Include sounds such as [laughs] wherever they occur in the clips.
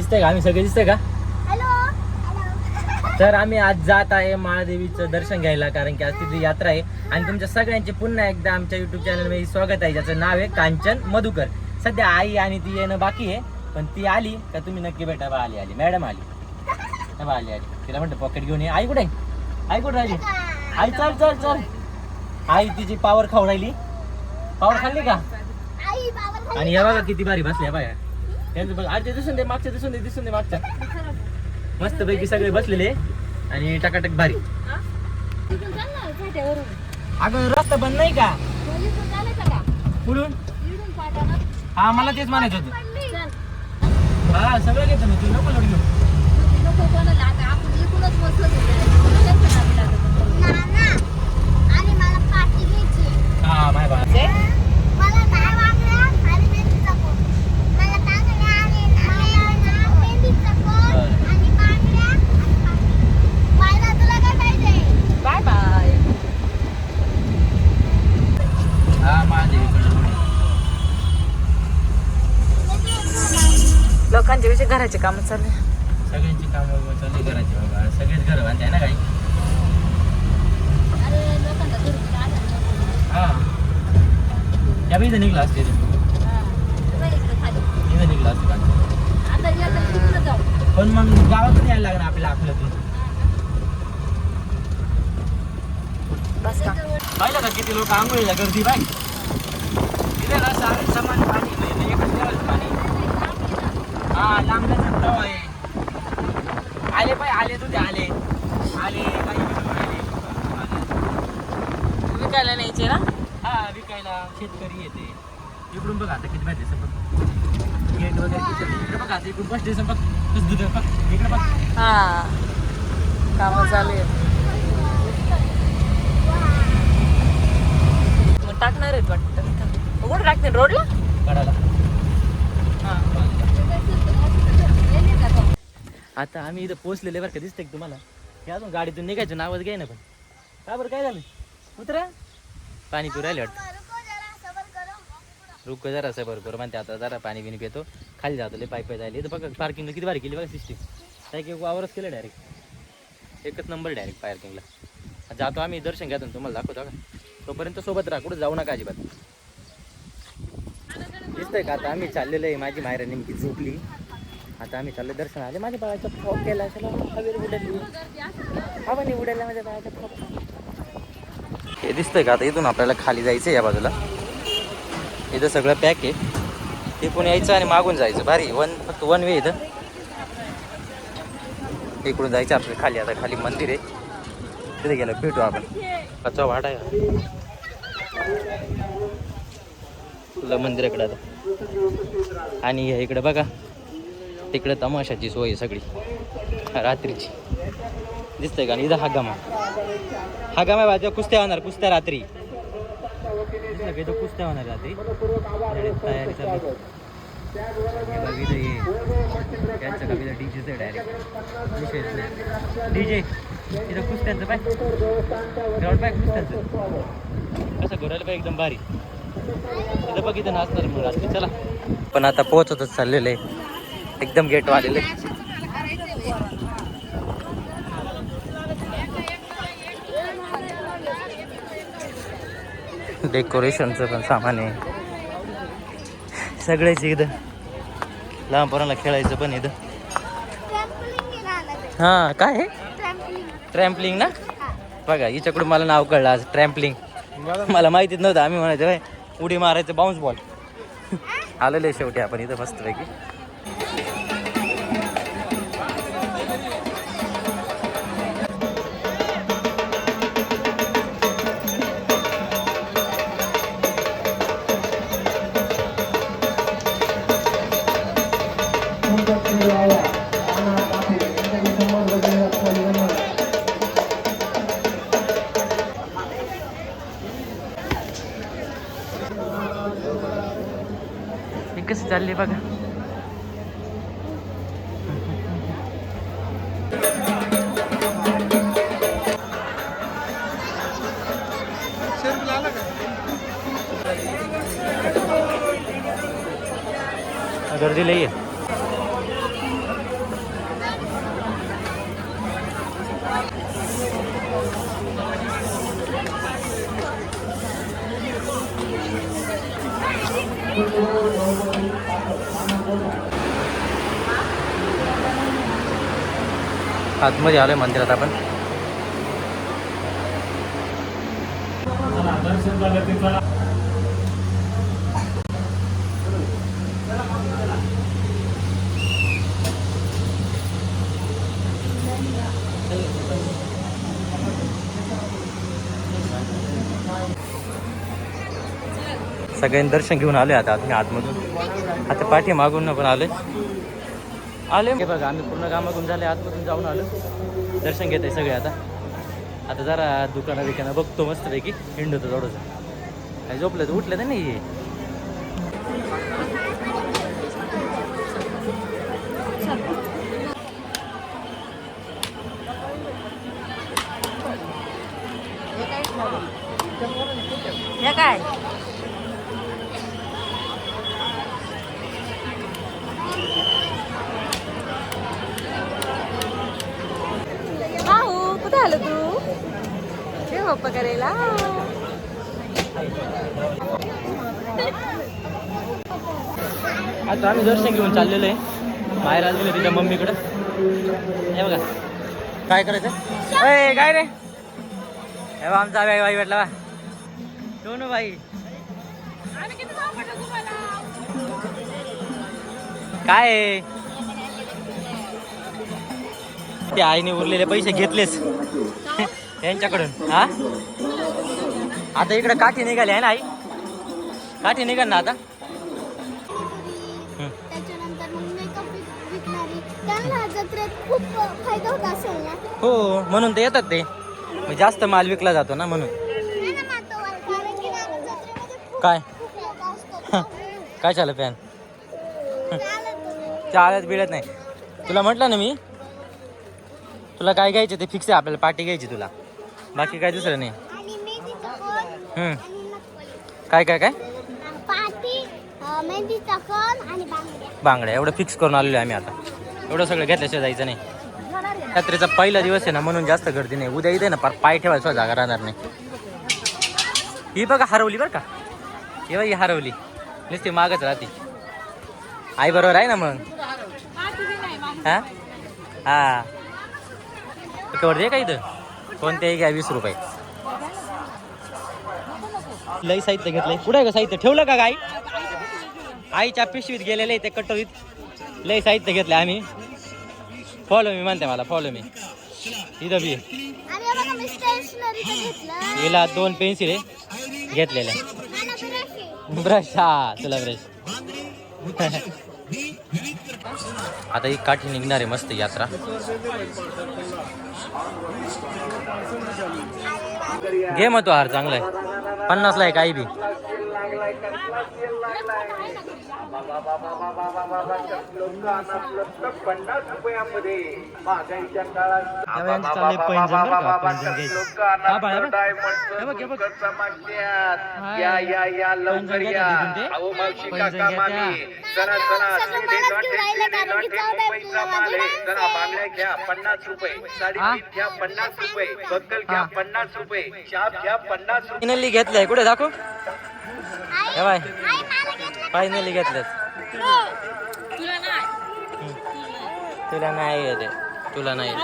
दिसतंय का? आम्ही सगळे दिसतंय का? [laughs] तर आम्ही आज जात आहे महादेवीचं दर्शन घ्यायला कारण की आज तिथे यात्रा आहे. आणि तुमच्या सगळ्यांचे पुन्हा एकदा आमच्या युट्यूब चॅनलमध्ये स्वागत आहे ज्याचं नाव आहे कांचन मधुकर. सध्या आई आणि ती येणं बाकी आहे पण ती आली का तुम्ही नक्की भेटा बा आली आली. मॅडम आली. [laughs] बा आली आली. तिला म्हणतं पॉकेट घेऊन ये. आई कुठे? आई कुठे राहिली? आई चल चल चल. आई तिची पावर खाऊ राहिली. पावर खाल्ली का? आणि या बघा किती भारी बसल्या बाया. त्यांचं बघ आज दिसून दे मागच्या दिसून दे दिसून दे मागच्या. मस्त पैकी सगळे बसलेले आणि टकाटक भारी. तिथून चाल ना फाट्यावरून. अगं रस्ता बंद नाही का? इथून चालायचं का? पुढून इथून हा मला तेच म्हणायचं होतं. चल. हा सगळं घेतो मी तू नको लोड घेऊ. नको कोणाला आता आपण इकडूनच बसलो आणि मला पार्टी घ्यायची. हा माय बा मला काय वाटलं आणि मेहंदीचा कोट मला टांगड्या आणि मला मेहंदीचा कोट आणि बांगड्या आणि पार्टी पाहिला तुला काय पाहिजे बाय बाय हा महादेवी लोकांच्या विषयी घराचे काम चालले सगळ्यांची कामं चालली करायची बाबा. सगळेच घर बांधते ना काही? हा. या बी इथं निघला असते इथं. निघला असते पण मग गावातून यायला लागणार आपल्याला आपल्यातून बस पाहिलं का किती लोक आंघोळीला गर्दी बाय तिथे ना सारं समान पाणी म्हणजे एकच देवाचं पाणी. हा लांबल्याचा तलाव आहे. आले पाय आले तुझे आले. आले आले विकायला न्यायचे ना? हा विकायला शेतकरी येते. इकडून बघा आता किती माहिती संपत गेट वगैरे इकडे बघा आता इकडून बस स्टेशन बघ. कसं दुध बघ. इकडे बघ. हा. काम चालू आहेत. टाकणार आहेत वाटतं. कुठं टाकते रोडला? कडाला हा. आता आम्ही इथं पोहोचलेले बरं का दिसतंय तुम्हाला? हे अजून गाडीतून निघायचं नावच घ्याय ना पण. का बरं काय झालं? उतरा. पाणी पिऊ राहिले वाटतं. रुक जरा सबर बरोबर म्हणते आता जरा पाणी बिणी पितो. खाली जातो लय पाय पाय जायला इथं बघा पार्किंगला किती भारी केली बघा सिस्टीम काय की वावरच केलं डायरेक्ट एकच नंबर डायरेक्ट पार्किंगला जातो आम्ही दर्शन घ्या तुम्हाला दाखवतो का तोपर्यंत सोबत राहा कुठं जाऊ नका अजिबात. दिसतंय का आता आम्ही चाललेलो आहे माझी मायरा नेमकी झोपली. आता आम्ही चाललो दर्शन आले माझ्या बाळाचा फ्रॉक केला. चला हवेला उडली हवाने उडायला माझ्या बाळाचा फ्रॉक हे दिसतंय का आता? इथून आपल्याला खाली जायचं या बाजूला. इथं सगळं पॅक आहे. इकडून यायचं आणि मागून जायचं. भारी. वन फक्त वन वे इथं. इकडून जायचं आपलं खाली. आता खाली मंदिर आहे. तिथे गेलं. भेटू आपण. कच्चा वाट आहे. तुला मंदिराकडे आता. आणि इकडे बघा. तिकडे तमाशाची सोय सगळी. रात्रीची. दिसतंय का? आणि इथं हा गमा. हा कुस्त्या होणार कुस्त्या रात्री. दिसलं कुस्त्या होणार रात्री? तयारी चालू हे बघ इथं का इथं डीजेच आहे डायरेक्ट विषयच नाही. डीजे इथं कुस्त्यांचं पाय. ग्राउंड पाय कुस्त्यांचं. कसं घोरायला पाय एकदम भारी. इथं बघितलं नाचणार मग रात्री. चला. पण आता पोहोचतच चाललेलं आहे. एकदम गेट वालेले डेकोरेशनचं पण सामान आहे. सगळेच इथं. लहानपणाला खेळायचं पण इथं. हां काय आहे ट्रॅम्पलिंग ना? बघा हिच्याकडून मला नाव कळलं आज ट्रॅम्पलिंग मला माहितीच नव्हतं आम्ही म्हणायचं उडी मारायचं बाउन्स बॉल आलेलं आहे शेवटी आपण इथं मस्तपैकी. चालली बघा गर्दी लई आहे Thank you. आतमध्ये आलोय मंदिरात आपण. झालं सगळ्यांनी दर्शन घेऊन आले आता आम्ही आतमधून. आता पाठी मागून पण आलोय आले. बघा आम्ही पूर्ण कामातून झाले आतमधून जाऊन आलो. दर्शन घेत आहे सगळे आता. आता जरा दुकानं बिकानं बघतो मस्तपैकी. हिंडतो थोडंसं. काही झोपलं तर उठलं तर नाही हे काय भाऊ कुठे आलं तू हे पप्पा करायला मी दर्शन घेऊन चाललेलो आहे. बाहेर आलेलो तिच्या मम्मीकडं. हे बघा. काय करायचं अय काय रे? हे आमचा बाई बाई भेटला बा. दोन बाई काय ते आईने उरलेले पैसे घेतलेच यांच्याकडून हा? आता इकडे काठी निघाली आहे ना आई? काठी निघाल ना आता? जत्रेत खूप फायदा होत असेल ना? हो म्हणून ते येतात ते. मग जास्त माल विकला जातो ना म्हणून. नाही ना मातोवर कारण की ना जत्रेमध्ये खूप काय? खूप लोक असतात काय चाललं फॅन? चालत तुम्ही. चालत बिळत नाही. तुला म्हटलं ना मी? तुला काय घ्यायचं ते फिक्स आहे आपल्याला पार्टी घ्यायची तुला. बाकी काय दुसरं नाही. आणि मेहंदीचा कोण हम्म. आणि काय काय काय? पाटी अं, मेहंदीचा कोण आणि बांगड्या. बांगड्या. एवढं फिक्स करून आलेलो आहे आम्ही आता. एवढं सगळं घेतल्याशिवाय जायचं नाही. यात्रेचा पहिला दिवस आहे ना म्हणून जास्त गर्दी नाही. उद्या इथे ना पार पाय ठेवायचा जागा राहणार नाही. ही बघा हरवली बरं का. ही बघा ही हरवली. नुसती मागच राहते. आई बरोबर आहे ना मग? हा? हा. कवर दे का इथं? कोणत्याही घ्या वीस रुपये. लई साहित्य घेतलंय. कुठे का साहित्य? ठेवलं का काय आईच्या पिशवीत गेलेले ते कटोरीत. लय साहित्य घेतलं आम्ही. फॉलो मी म्हणते मला फॉलो मी इथं बी. हिला दोन पेन्सिल घेतलेल्या. ब्रश हा तुला ब्रश. आता ही काठी निघणार आहे मस्त यात्रा. घे मग तो हार चांगला आहे. पन्नासला आहे काही बी पन्नास रुपयामध्ये महागाईच्या काळात आता यांचं चाललंय पैंजण बरं का, पैंजण घ्यायचं. हा, बाळा, बघ. हे बघ, बघ. समाजत्यात या या या लवकर पैंजण या घ्या. अहो मावशी काका मामी मुंबईचा माल आहे बांगड्या पन्नास रुपये साडी? घ्या पन्नास रुपये बक्कल घ्या. पन्नास रुपये शाप घ्या पन्नास रुपये घेतलंय कुठे दाखव हे बाय घेतलं फायनली घेतलंय तुला नाही तुला नाही येते. तुला नाही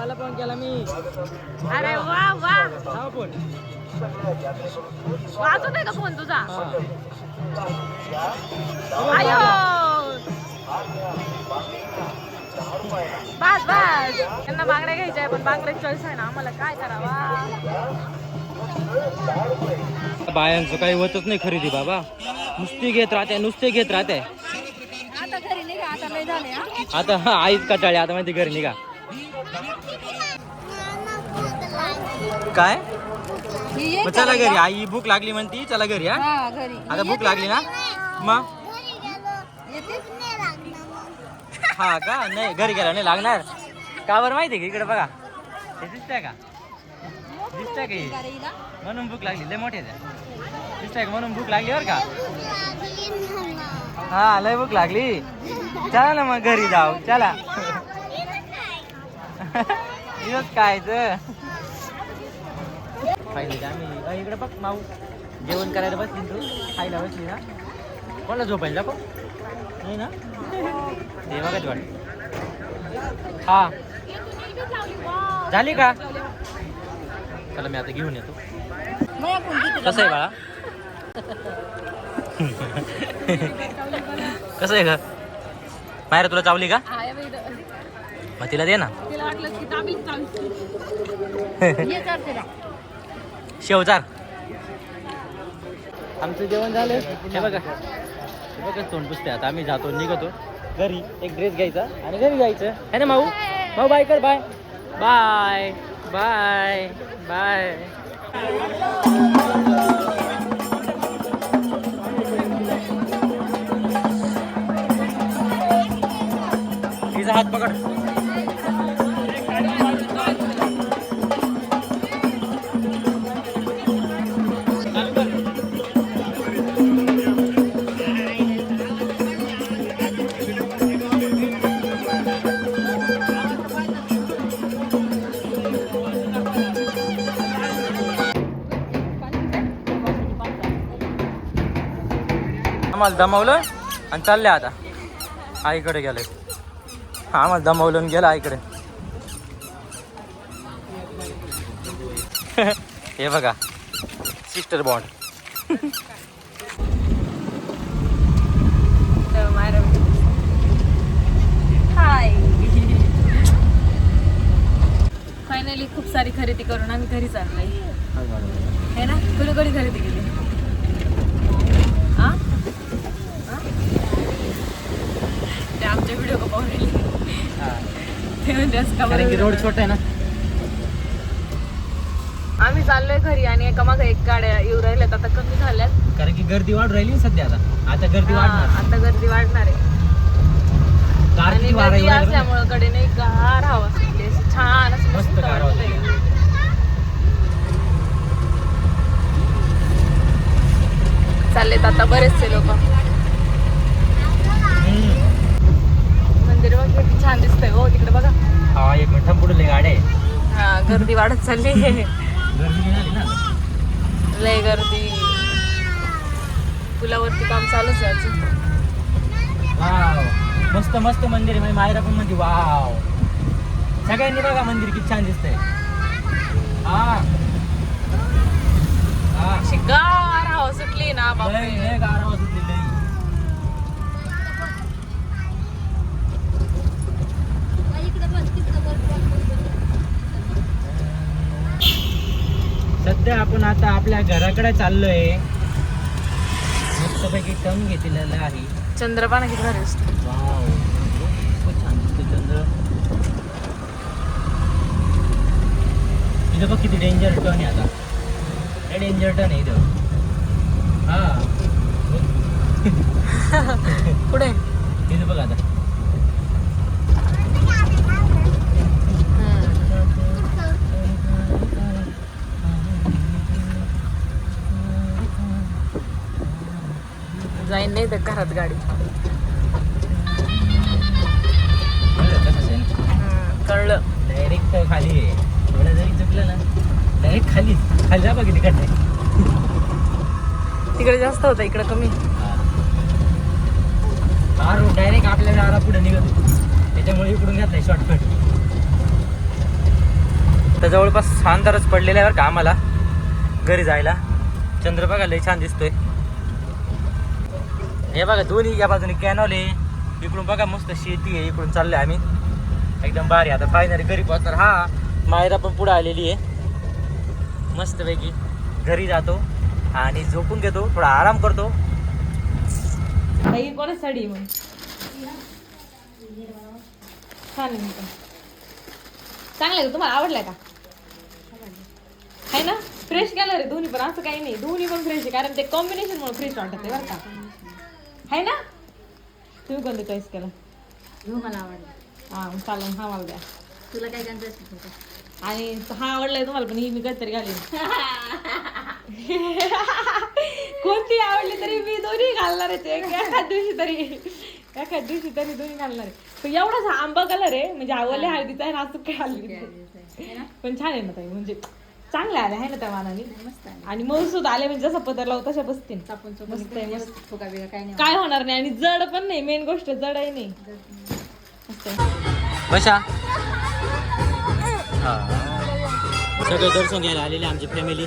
पप्पाला फोन केला मी. अरे वा वा. हा फोन वाजत आहे का फोन तुझा? आयो. बस बस. त्यांना बांगड्या घ्यायच्या पण बांगड्याची चॉईस आहे ना. आम्हाला काय करावा? बायांचं काही होतच नाही खरेदी बाबा. नुसती घेत राहते नुसते घेत राहते. आता घरी नाही का आता नाही झाले हा? आता हा, आईच कटाळे आता माहिती घरी निघा. काय? ही चला घरी का? आई भूक लागली म्हणती चला घरी हा? हा घरी. आता भूक लागली ना? मग? हा का? नाही घरी गेला नाही लागणार. का बरं माहिती का इकडे बघा? हे दिसतंय का? दिसतंय का हे? म्हणून भूक लागली लय मोठे दिसतंय का? म्हणून भूक लागली बरं का? हा लय भूक लागली. चला ना मग घरी जाऊ चला. [laughs] दिवस कायचं पाहिजे आम्ही अ, इकडे बघ माऊ. जेवण करायला बसली ना तू. खायला बसली ना. कोणाला झोपायला जाऊ? नाही ना? हे बघाच वाट हा. झाली का? चला मी आता घेऊन येतो. कसं आहे बाळा? [laughs] कसं आहे का बाहेर तुला चावली का. मग तिला दे ना. तिला वाटलं की दाबी चालू ये कर तिला शेवचार आमचं जेवण झालं. हे बघा. हे बघा तोंड पुसते आता. आम्ही जातो निघतो. घरी एक ड्रेस घ्यायचा आणि घरी जायचं. है ना माऊ? माऊ बाय कर बाय बाय बाय बाय तिचा हात पकड. आम्हाला दमावलं आणि चालले आता. आईकडे गेले. आम्हाला दमावलं आणि गेलं आईकडे. [laughs] हे बघा सिस्टर बॉन्ड हाय फायनली खूप सारी खरेदी करून आम्ही घरी चाललोय हे ना? कुणी कुणी खरेदी केली. व्हिडिओ पाहून रोड छोटा आहे ना. आम्ही चाललोय घरी आणि एका मागे एक गाड्या येऊ राहिल्यात. आता कमी झाल्यात. कारण की गर्दी वाढ राहिली सध्या आता. आता गर्दी हा, वाढणार. आता गर्दी वाढणार आहे. आणि गर्दी. असल्यामुळं कडे नाही गार हवा सुटली छान असं मस्त गार. चाललेत आता बरेचसे लोक. मंदिर बघ किती छान दिसतंय हो तिकडे बघा. हा एक मिनिट पुढे लय गाड्या आहे हा गर्दी वाढत चालली. गर्दी नाही झाली ना लय गर्दी. पुलावरती काम चालूच आहे अजून. वाव. मस्त मस्त मंदिर आहे. म्हणजे मायरा पण म्हणते वाव. सगळ्यांनी बघा मंदिर किती छान दिसतंय. हा. हा. अशी गार हवा सुटली ना लय बापरे. लय गार आवाज होती लय सध्या आपण आता आपल्या घराकडे चाललोय. मस्तपैकी टंग घेतलेलं आहे. चंद्रपाना किती भारी असतो वाव. खूप छान दिसते चंद्र. इथं बघ किती डेंजर टर्न आहे आता. हे डेंजर टर्न आहे इथं. हा. [laughs] पुढे इथं बघ आता. जाईन नाही तर घरात गाडी. कळलं. डायरेक्ट खाली आहे. थोडं जरी चुकलं ना डायरेक्ट खाली खाली जा बघ आहे. तिकडे जास्त होतं इकडे कमी. हा. रोड डायरेक्ट आपल्याला आला पुढे निघत त्याच्यामुळे इकडून घेतलाय शॉर्टकट तर जवळपास अंधारच पडलेला आहे बरं का आम्हाला. घरी जायला. चंद्र बघा लय छान दिसतोय. हे बघा दोन्ही या बाजूने कॅनॉल आहे. इकडून बघा मस्त शेती आहे इकडून चाललोय आम्ही. एकदम भारी आता फायनली घरी पोहोचणार. हा मायरा पण पुढे आलेली आहे. मस्तपैकी घरी जातो आणि झोपून घेतो थोडा आराम करतो. बाई साडी मग? छान चांगलं आहे तुम्हाला आवडलाय का? आहे ना? फ्रेश गेलं रे दोन्ही पण. असं काही नाही. दोन्ही पण फ्रेश आहे. कारण ते कॉम्बिनेशन म्हणून फ्रेश वाटत आहे बरं का? आहे ना? तुम्ही कोणतं चॉईस केलं? मला आवडलं. हा मग चालेल हा मला द्या. तुला काय आणि हा आवडलाय तुम्हाला पण ही मी कधीतरी घालेन. [laughs] कोणती आवडली तरी मी दोन्ही घालणार आहे ते. एखाद दिवशी तरी. एखाद दिवशी तरी दोन्ही घालणार आहे. पण एवढाच आंबा कलर आहे म्हणजे आवडले हळदीचा आहे ना असं काय हल्ली पण छान आहे ना ताई म्हणजे चांगले आले आहे ना त्या मानाने मस्त आहे आणि मऊसूद आले म्हणजे जसा पदर लावू तशा बसतील. आपण मस्त आहे मस्त. फुगा बिगा काय नाही काय होणार. नाही आणि जड पण नाही मेन गोष्ट जडही नाही. मस्त आहे. बशा हा. सगळे दर्शन घ्यायला आलेले आमची फॅमिली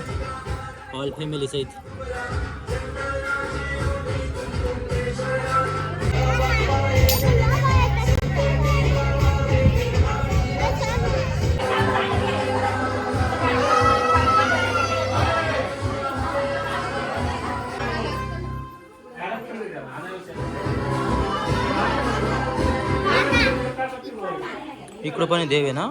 ऑल फॅमिली सहित. इकडं पण देव आहे ना